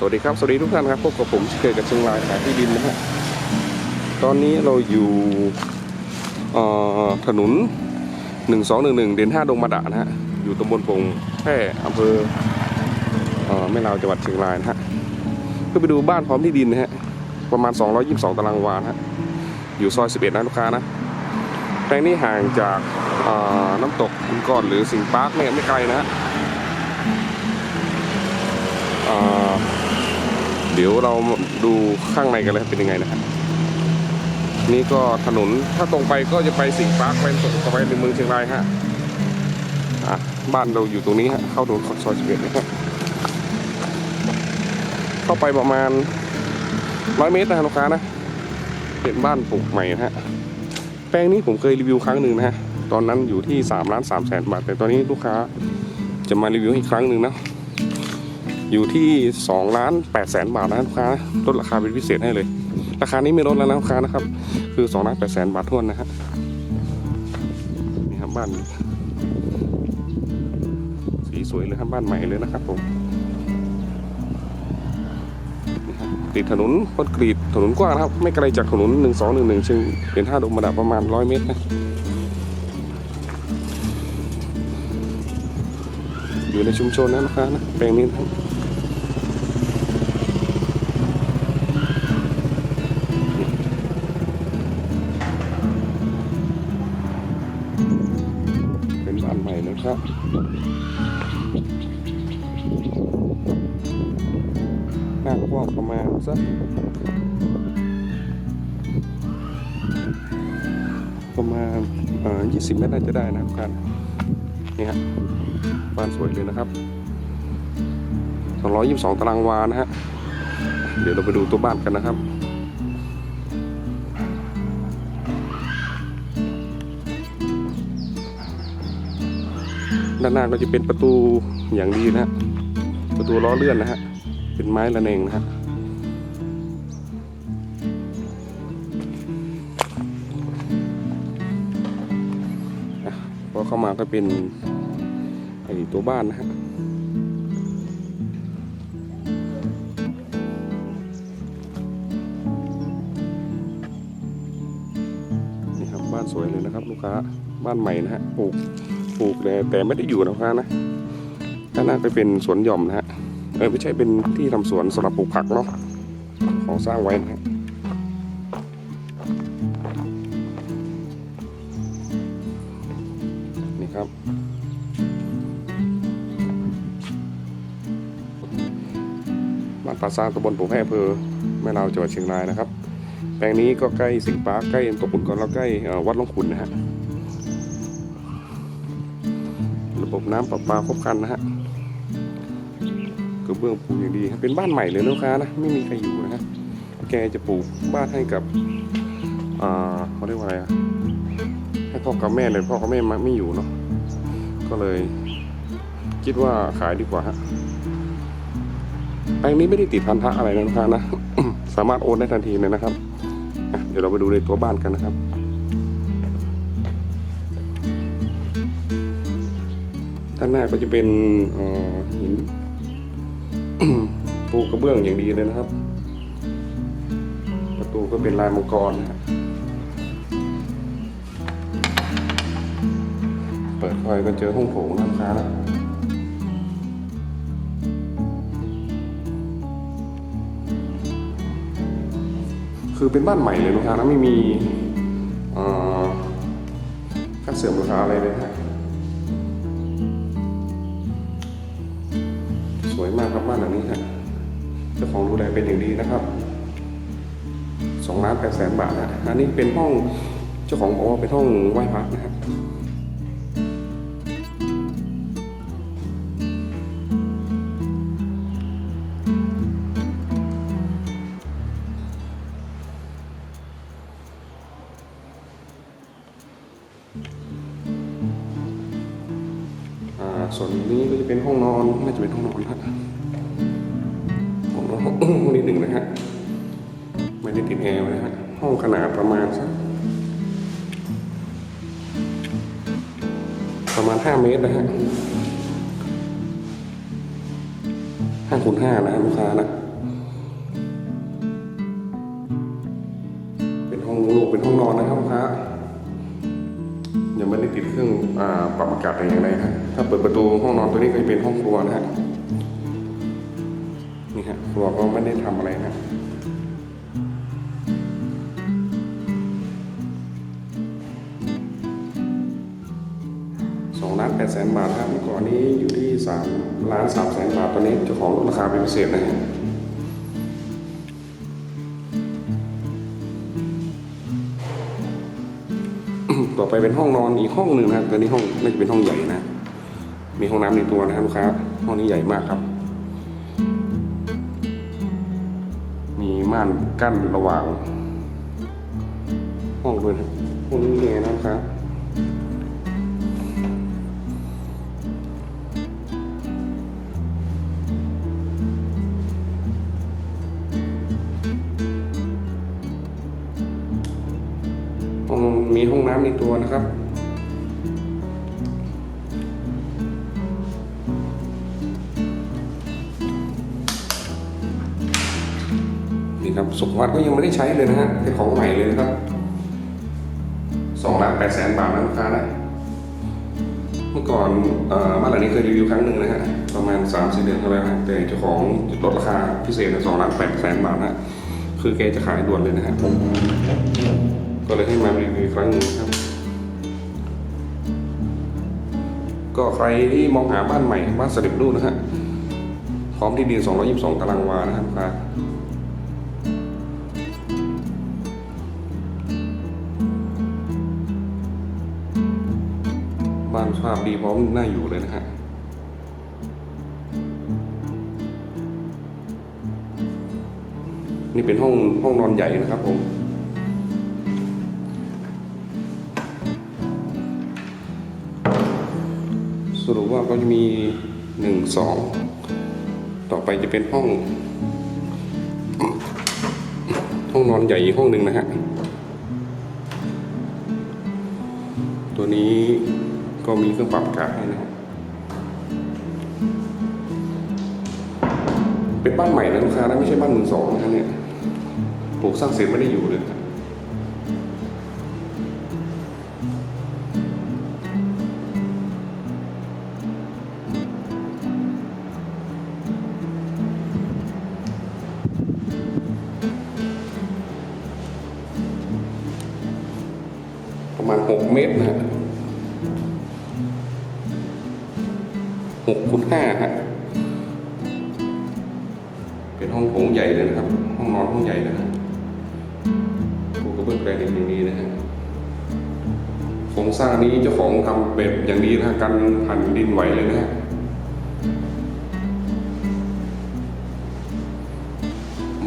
สวัสดีครับ สวัสดีทุกท่านครับพบกับผมเกิดกับเชียงรายขายที่ดินนะฮะตอนนี้เราอยู่เอ่อถนน 1211 เด่น5ดงมาดานะฮะ อยู่ตำบลโป่งแพร่อำเภอเอแม่ลาวจังหวัดเชียงรายนะฮะเพื่อไปดูบ้านพร้อมที่ดินนะฮะ ประมาณ 222 ตารางวานะฮะ อยู่ซอย 11 นะลูกค้านะ แปลงนี้ห่างจากน้ำตกหินก้อนหรือสิงปาร์คเนี่ยไม่ไกลนะฮะ เอ่อเดี๋ยวเราดูข้างในกันเลยเป็นยังไงนะครับนี่ก็ถนนถ้าตรงไปก็จะไปสิงห์ปาร์คไปตรงไปในเมืองเชียงรายฮะอะบ้านเราอยู่ตรงนี้ฮะเข้าถนนซอยสิบเอ็ดนะครับเข้าไปประมาณร้อยเมตรนะลูกค้านะเป็นบ้านปลูกใหม่นะฮะแปลงนี้ผมเคยรีวิวครั้งหนึ่งนะฮะตอนนั้นอยู่ที่3ล้าน3แสนบาท แต่ตอนนี้ลูกค้าจะมารีวิวอีกครั้งหนึ่งนะ อยู่ที่2ล้าน8แสนบาทนะลูกค้าลดราคาเป็นพิเศษให้เลย ราคานี้ไม่ลดแล้วนะลูกค้านะครับ คือ2ล้าน8แสนบาททวนนะฮะนี่ครับบ้านสีสวยเลยครับบ้านใหม่เลยนะครับผมติดถนนคอนกรีตถนนกว้างนะครับ ไม่ไกลจากถนน 1211เชิงเป็นท่าดงมาดาประมาณ 100 เมตรนะอยู่ในชุมชนนะลูกค้านะแปลงนี้นะากว้างประมาณสักประมาณเอ่อ20เมตรน่าจะได้นะครับนี่ฮะบ้านสวยเลยนะครับ222 ตารางวานะฮะ เดี๋ยวเราไปดูตัวบ้านกันนะครับ ด้านหน้าก็จะเป็นประตูอย่างดีนะฮะ ประตูล้อเลื่อนนะฮะ เป็นไม้ระเนงนะฮะ เข้ามาก็เป็นไอตัวบ้านนะฮะนี่ครับบ้านสวยเลยนะครับ ลูกค้าบ้านใหม่นะฮะปลูกปลูกแต่แต่ไม่ได้อยู่นะลูกค้านะด้านหน้าก็เป็นสวนหย่อมนะฮะเออไม่ใช่เป็นที่ทำสวนสำหรับปลูกผักเนาะของสร้างไว้นะฮะานป่าซางตำบลปู่แพร่อำเภอแม่ลาวจังหวัดเชียงรายนะครับ แปลงนี้ก็ใกล้สิงปาร์คใกล้ตกขุนก่อนแล้วใกล้วัดหลวงขุนนะฮะระบบน้ำประปาครบครันนะฮะกระเบื้องปูอย่างดีเป็นบ้านใหม่เลยลูกค้านะไม่มีใครอยู่นะฮะแกจะปลูกบ้านให้กับอ่าเขาเรียกว่าอะไรอะให้พ่อกับแม่เลยพ่อกับแม่มาไม่อยู่เนาะก็เลย คิดว่าขายดีกว่าฮะ แปลงนี้ไม่ได้ติดพันธะอะไรนะลูกค้านะ สามารถโอนได้ทันทีเลยนะครับ เดี๋ยวเราไปดูในตัวบ้านกันนะครับด้านหน้าก็จะเป็นหินปูกระเบื้องอย่างดีเลยนะครับ ประตูก็เป็นลายมังกรนะฮะเปิดไฟก็เจอห้องโถงนะลูกค้านะ คือเป็นบ้านใหม่เลยลูกค้านะไม่มีเอ่อค่าเสื่อมราคาอะไรเลยฮะสวยมากครับบ้านหลังนี้ฮะเจ้าของดูแลเป็นอย่างดีนะครับสองล้านแปดแสนบาทนะอันนี้เป็นห้องเจ้าของบอกว่าเป็นห้องไหว้พระนะ ส่วนนี้ก็จะเป็นห้องนอนน่าจะเป็นห้องนอนครับห้องนอนห้องนี้หนึ่งนะฮะไม่ได้ติดแอร์นะฮะห้องขนาดประมาณสักประมาณ5เมตรนะฮะห้าคูณห้านะลูกค้านะเป็นห้องโล่งๆเป็นห้องนอนนะครับลูกค้า ไม่ได้ติดเครื่องอปรับอากาศอะไรอย่างไรนะถ้าเปิดประตูห้องนอนตัวนี้ก็จะเป็นห้องครัวนะฮะนี่ฮะครัวก็ไม่ได้ทำอะไรนะสองล้านแปดแสนบาทครับเมื่อก่อนนี้อยู่ที่สามล้านสามแสนบาทตอนนี้เจ้าของลดราคาเป็นพิเศษนะฮะ เป็นห้องนอนอีกห้องหนึ่งนะครับตอนนี้ห้องน่าจะเป็นห้องใหญ่นะ มีห้องน้ำในตัวนะครับลูกค้าห้องนี้ใหญ่มากครับ มีม่านกั้นระหว่าง ห้องด้วยนะห้องนี้ไงนะครับำในตัวนะครับ นี่ครับสุขวัตก็ยังไม่ได้ใช้เลยนะฮะเป็นของใหม่เลยนะครับสองล้านแปดแสนบาทนะลูกค้านะเมื่อก่อนบ้านหลังนี้เคยรีวิวครั้งหนึ่งนะฮะประมาณ3ามสี่เดือนที่แล้วนะแต่เจ้าของลดราคาพิเศษสองล้านแปดแสนบาทนะคือแกจะขายด่วนเลยนะฮะ ก็เลยให้มารีวิวอีกครั้งหนึ่งครับ ก็ใครที่มองหาบ้านใหม่บ้านสลิปรูนะฮะพร้อมที่ดิน 222 ตารางวานะครับลูกค้าบ้านภาพดีพร้อมน่าอยู่เลยนะฮะนี่เป็นห้องห้องนอนใหญ่นะครับผม รุปว่าก็จะมีหนึ่งสองต่อไปจะเป็นห้อง ห้องนอนใหญ่อีกห้องหนึ่งนะฮะ ตัวนี้ก็มีเครื่องปรับอากาศให้นะเป็นบ้านใหม่นะลูกค้านะไม่ใช่บ้านมือสองนะเนี่ยปลูกสร้างเสร็จไม่ได้อยู่เลย มาณหกเมตรนะฮะหกคูณห้าฮะเป็นห้องโถงใหญ่เลยนะครับ ห้องนอนห้องใหญ่เลยนะปูกระเบื้องแกรนิตอย่างนี้นะฮะโครงสร้างนี้เจ้าของทำแบบอย่างดีนะกันแผ่นดินไหวเลยนะฮะ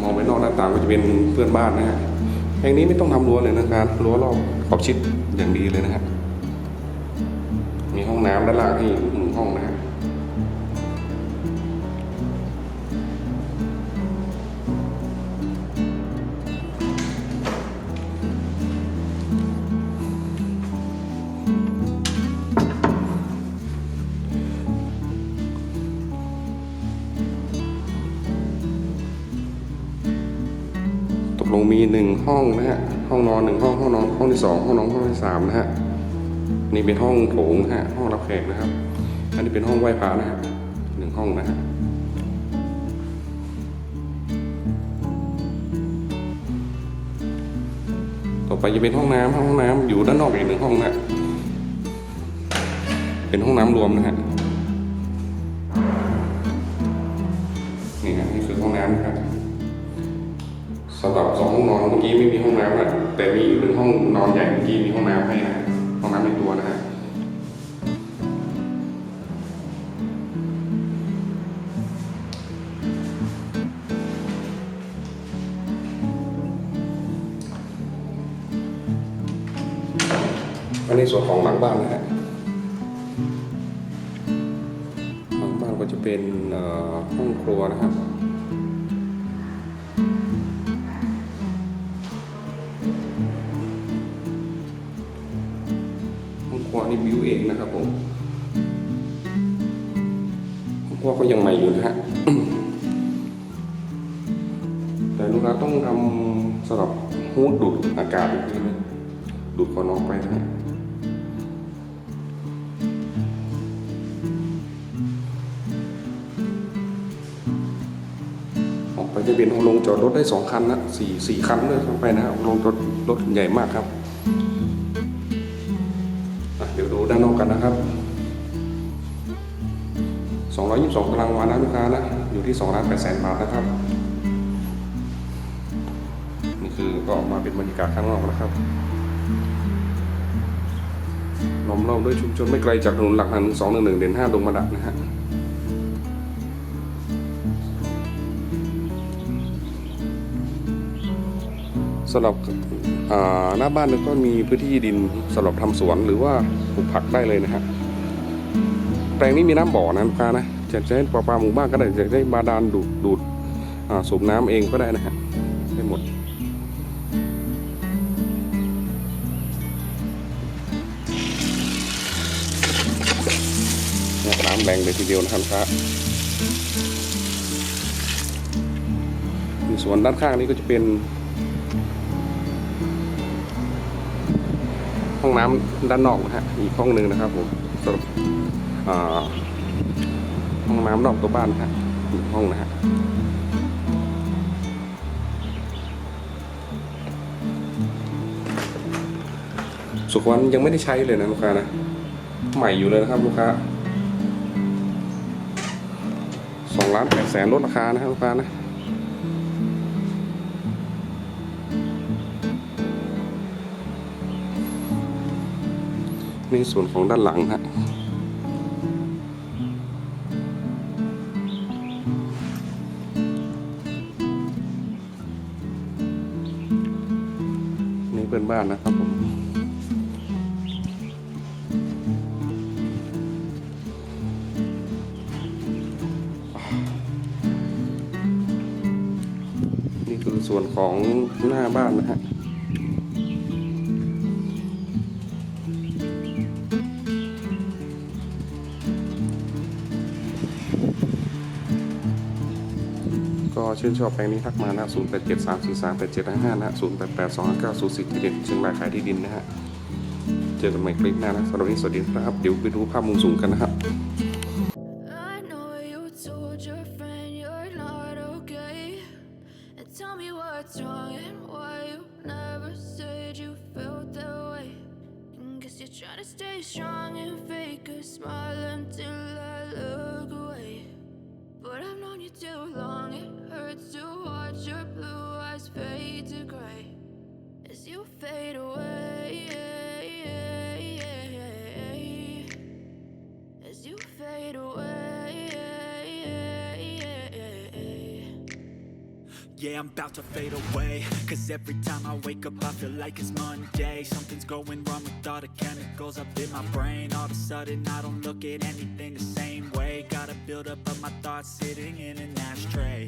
มองไปนอกหน้าต่างก็จะเป็นเพื่อนบ้านนะฮะแห่งนี้ไม่ต้องทำรั้วเลยนะครับรั้วรอบขอบชิด อย่างดีเลยนะฮะมีห้องน้ำด้านล่างให้อีกหนึ่งห้องนะฮะตกลงมีหนึ่งห้องนะฮะ ห้องนอนหนึ่งห้องห้องนอนห้องที่สองห้องนอนห้องที่สามนะฮะนี่เป็นห้องโถงฮะห้องรับแขกนะครับ อันนี้เป็นห้องไหว้พระนะฮะหนึ่งห้องนะฮะต่อไปจะเป็นห้องน้ำห้องน้ำอยู่ด้านนอกอีกหนึ่งห้องนะฮะเป็นห้องน้ำรวมนะฮะนี่ฮะนี่คือห้องน้ำนะครับสำหรับสองห้องนอนเมื่อกี้ไม่มีห้องน้ำนะ แต่มีอยู่หนึ่งห้องนอนใหญ่เมื่อกี้มีห้องน้ำให้นะห้องน้ำในตัวนะฮะอันนี้ส่วนของหลังบ้านนะฮะหลังบ้านก็จะเป็นห้องครัวนะครับ ยังใหม่อยู่นะฮะ แต่ลูกค้าต้องทำสำหรับหูดูดอากาศอีกทีนึงดูดควันออกไปนะฮะไปจะเป็นลงจอดรถได้สองคันนะสี่สี่คันเลยลงไปนะครัลงจอดรถใหญ่มากครับ 222 ตารางวานะลูกค้านะ อยู่ที่2ล้าน8แสนบาทนะครับ นี่คือก็ออกมาเป็นบรรยากาศข้างนอกนะครับล้อมรอบด้วยชุมชนไม่ไกลจากถนนหลักทาง211เด่น5ดงมาดักนะฮะสำหรับหน้าบ้านก็มีพื้นที่ดินสำหรับทำสวนหรือว่าปลูกผักได้เลยนะฮะแปลงนี้มีน้ำบ่อนะลูกค้านะ จะใช้ปลาปลาหมู่บ้านก็ได้จะได้บาดาลดูดดูดสูบน้ำเองก็ได้นะฮะได้หมดน้ำแรงเลยทีเดียวนะครับลูกค้ามีส่วนด้านข้างนี้ก็จะเป็นห้องน้ำด้านนอกนะฮะอีกห้องหนึ่งนะครับผมสำหรับอ่า ห้องน้ำนอกตัวบ้านนะฮะอีกห้องนะฮะสุขวันยังไม่ได้ใช้เลยนะลูกค้านะ ใหม่อยู่เลยนะครับลูกค้าสองล้านแปดแสนลดราคานะครับลูกค้านะในส่วนของด้านหลังฮะ บ้านนะครับผมนี่คือส่วนของหน้าบ้านนะฮะ ชื่นชอบแปลงนี้ทักมานะศูนย์แปดเจ็ดสามสี่เจ็ดนะศูนย์แปดแองาเชีงรายขายที่ดินนะฮะ เจอกันใหม่คลิปหน้านะสำหรับวันนี้สวัสดีครับ เดี๋ยวไปดูภาพมุมสูงกันนะครับ Strong and fake a smile until I look away. But I've known you too long. Hurts to watch your blue eyes fade to gray as you fade away. As you fade away. Yeah, I'm about to fade away. Cause every time I wake up, I feel like it's Monday. Something's going wrong with all the chemicals up in my brain. All of a sudden, I don't look at anything the same way. Gotta build up of my thoughts sitting in an ashtray.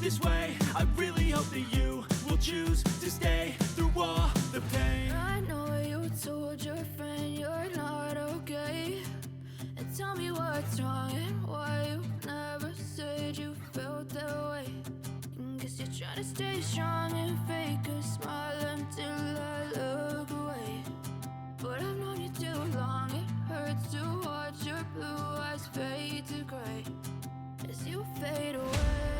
this way. I really hope that you will choose to stay through all the pain. I know you told your friend you're not okay. And tell me what's wrong and why you never said you felt that way. And guess you're trying to stay strong and fake a smile until I look away. But I've known you too long, it hurts to watch your blue eyes fade to gray as you fade away.